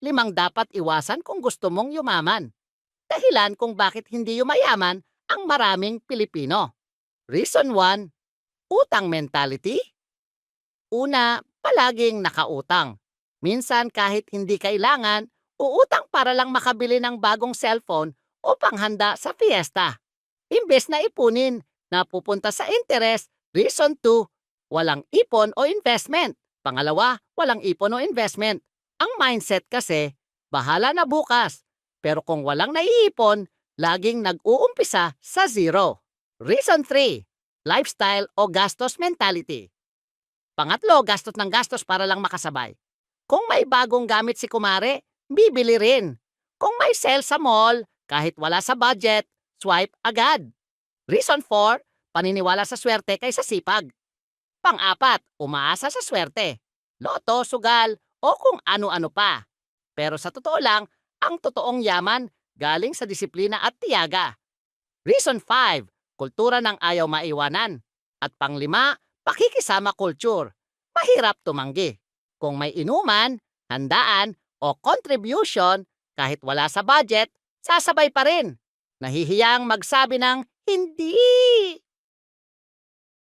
limang dapat iwasan kung gusto mong yumaman. Dahilan kung bakit hindi yumayaman ang maraming Pilipino. Reason 1, utang mentality. Una, palaging nakautang. Minsan kahit hindi kailangan, uutang para lang makabili ng bagong cellphone o panghanda sa fiesta. Imbes na ipunin, napupunta sa interest. Reason 2, walang ipon o investment. Pangalawa, walang ipon o investment. Ang mindset kasi, bahala na bukas. Pero kung walang naiipon, laging nag-uumpisa sa zero. Reason 3, lifestyle o gastos mentality. Pangatlo, gastos ng gastos para lang makasabay. Kung may bagong gamit si kumare, bibili rin. Kung may sale sa mall, kahit wala sa budget, swipe agad. Reason 4, paniniwala sa swerte kaysa sipag. Pang-apat, umaasa sa swerte. Loto, sugal, o kung ano-ano pa. Pero sa totoo lang, ang totoong yaman galing sa disiplina at tiyaga. Reason 5, kultura ng ayaw maiwanan. At panglima, pakikisama culture. Mahirap tumanggi. Kung may inuman, handaan, o contribution, kahit wala sa budget, sasabay pa rin. Nahihiyang magsabi ng hindi.